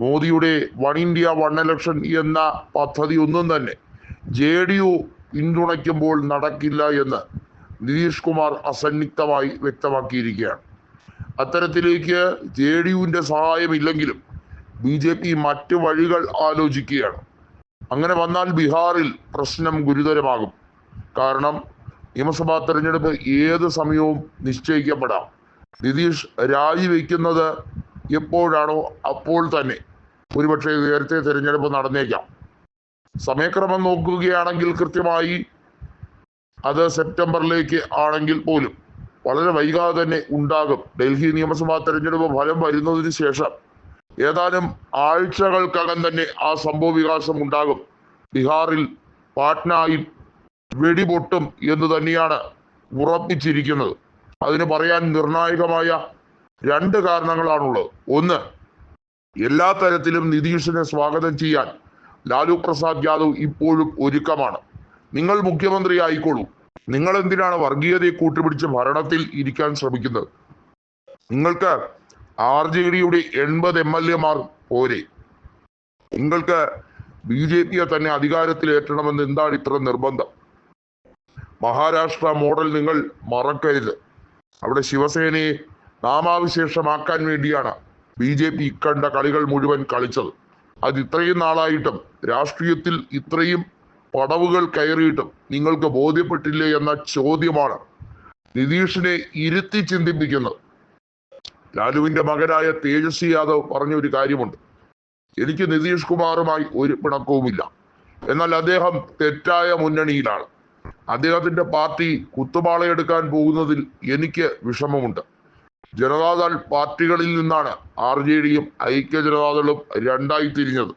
മോദിയുടെ one India one election എന്ന പദ്ധതി ഒന്നും തന്നെ ജെ ഡി യു പിന്തുണയ്ക്കുമ്പോൾ നടക്കില്ല എന്ന് നിതീഷ് കുമാർ അസന്നിഗ്ധമായി വ്യക്തമാക്കിയിരിക്കുകയാണ്. അത്തരത്തിലേക്ക് ജെ ഡി യുവിന്റെ സഹായമില്ലെങ്കിലും ബി ജെ പി മറ്റ് വഴികൾ ആലോചിക്കുകയാണ്. അങ്ങനെ വന്നാൽ ബീഹാറിൽ പ്രശ്നം ഗുരുതരമാകും. കാരണം നിയമസഭാ തെരഞ്ഞെടുപ്പ് ഏത് സമയവും നിശ്ചയിക്കപ്പെടാം. നിതീഷ് രാജിവെക്കുന്നത് എപ്പോഴാണോ അപ്പോൾ തന്നെ. ഒരുപക്ഷെ നേരത്തെ തിരഞ്ഞെടുപ്പ് നടന്നേക്കാം. സമയക്രമം നോക്കുകയാണെങ്കിൽ കൃത്യമായി അത് സെപ്റ്റംബറിലേക്ക് ആണെങ്കിൽ പോലും വളരെ വൈകാതെ തന്നെ ഉണ്ടാകും. ഡൽഹി നിയമസഭാ തെരഞ്ഞെടുപ്പ് ഫലം വരുന്നതിന് ശേഷം ഏതാനും ആഴ്ചകൾക്കകം തന്നെ ആ സംഭവ വികാസം ഉണ്ടാകും. ബീഹാറിൽ പാട്നയിൽ വെടിപൊട്ടും എന്ന് തന്നെയാണ് ഉറപ്പിച്ചിരിക്കുന്നത്. അതിന് പറയാൻ നിർണായകമായ രണ്ട് കാരണങ്ങളാണുള്ളത്. ഒന്ന് എല്ലാ തരത്തിലും നിതീഷിനെ സ്വാഗതം ചെയ്യാൻ ലാലു പ്രസാദ് യാദവ് ഇപ്പോഴും ഒരുക്കമാണ്. നിങ്ങൾ മുഖ്യമന്ത്രി ആയിക്കോളൂ നിങ്ങൾ എന്തിനാണ് വർഗീയതയെ കൂട്ടുപിടിച്ച് ഭരണത്തിൽ ഇരിക്കാൻ ശ്രമിക്കുന്നത്? നിങ്ങൾക്ക് ആർ ജെ ഡിയുടെ എൺപത് എം എൽ എമാർ പോരെ. നിങ്ങൾക്ക് ബി ജെ പിയെ തന്നെ അധികാരത്തിലേറ്റണമെന്ന് എന്താണ് ഇത്ര നിർബന്ധം? മഹാരാഷ്ട്ര മോഡൽ നിങ്ങൾ മറക്കരുത്. അവിടെ ശിവസേനയെ നാമാവിശേഷമാക്കാൻ വേണ്ടിയാണ് ബി ജെ പി ഇക്കണ്ട കളികൾ മുഴുവൻ കളിച്ചത്. അത് ഇത്രയും നാളായിട്ടും രാഷ്ട്രീയത്തിൽ ഇത്രയും പടവുകൾ കയറിയിട്ടും നിങ്ങൾക്ക് ബോധ്യപ്പെട്ടില്ലേ എന്ന ചോദ്യമാണ് നിതീഷിനെ ഇരുത്തി ചിന്തിപ്പിക്കുന്നത്. ലാലുവിന്റെ മകനായ തേജസ്വി യാദവ് പറഞ്ഞ ഒരു കാര്യമുണ്ട്. എനിക്ക് നിതീഷ് കുമാറുമായി ഒരു പിണക്കവുമില്ല. എന്നാൽ അദ്ദേഹം തെറ്റായ മുന്നണിയിലാണ്. അദ്ദേഹത്തിന്റെ പാർട്ടി കുത്തുപാളയെടുക്കാൻ പോകുന്നതിൽ എനിക്ക് വിഷമമുണ്ട്. ജനതാദൾ പാർട്ടികളിൽ നിന്നാണ് ആർ ജെ ഡിയും ഐക്യ ജനതാദളും രണ്ടായി തിരിഞ്ഞത്.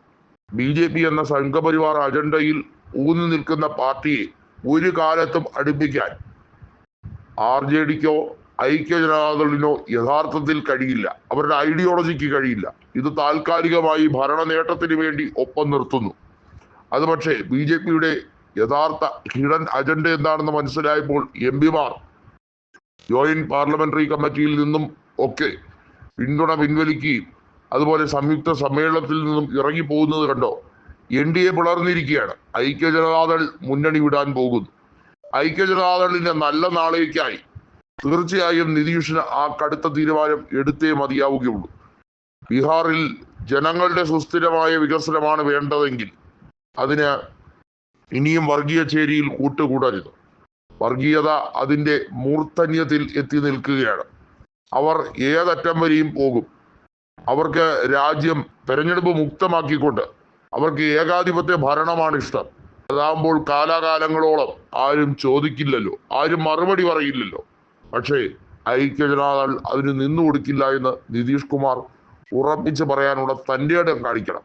ബി ജെ പി എന്ന സംഘപരിവാർ അജണ്ടയിൽ ഊന്നു നിൽക്കുന്ന പാർട്ടിയെ ഒരു കാലത്തും അടുപ്പിക്കാൻ ആർ ജെ ഡിക്കോ ഐക്യ ജനതാദളിനോ യഥാർത്ഥത്തിൽ കഴിയില്ല. അവരുടെ ഐഡിയോളജിക്ക് കഴിയില്ല. ഇത് താൽക്കാലികമായി ഭരണ നേട്ടത്തിന് വേണ്ടി ഒപ്പം നിർത്തുന്നു. അത് പക്ഷേ ബി ജെ പിയുടെ യഥാർത്ഥ ഹിഡൻ അജണ്ട എന്താണെന്ന് മനസ്സിലായപ്പോൾ എം പിമാർ ജോയിന്റ് പാർലമെന്ററി കമ്മിറ്റിയിൽ നിന്നും ഒക്കെ പിന്തുണ പിൻവലിക്കുകയും അതുപോലെ സംയുക്ത സമ്മേളനത്തിൽ നിന്നും ഇറങ്ങി പോകുന്നത് കണ്ടോ? എൻ ഡി എ പിളർന്നിരിക്കുകയാണ്. ഐക്യ ജനതാദൾ മുന്നണി വിടാൻ പോകുന്നു. ഐക്യ ജനതാദളിന്റെ നല്ല നാളേക്കായി തീർച്ചയായും നിതീഷിന് ആ കടുത്ത തീരുമാനം എടുത്തേ മതിയാവുകയുള്ളൂ. ബീഹാറിൽ ജനങ്ങളുടെ സുസ്ഥിരമായ വികസനമാണ് വേണ്ടതെങ്കിൽ അതിന് ഇനിയും വർഗീയ ചേരിയിൽ കൂട്ടുകൂടരുത്. വർഗീയത അതിന്റെ മൂർധന്യത്തിൽ എത്തി നിൽക്കുകയാണ്. അവർ ഏതറ്റം വരെയും പോകും. അവർക്ക് രാജ്യം തെരഞ്ഞെടുപ്പ് മുക്തമാക്കിക്കൊണ്ട് അവർക്ക് ഏകാധിപത്യ ഭരണമാണ് ഇഷ്ടം. അതാകുമ്പോൾ കാലാകാലങ്ങളോളം ആരും ചോദിക്കില്ലല്ലോ. ആരും മറുപടി പറയില്ലല്ലോ. പക്ഷേ ഐക്യജനതാദൾ അതിന് നിന്നു കൊടുക്കില്ല എന്ന് നിതീഷ് കുമാർ ഉറപ്പിച്ച് പറയാനുള്ള തന്റെ ഇടം കാണിക്കണം.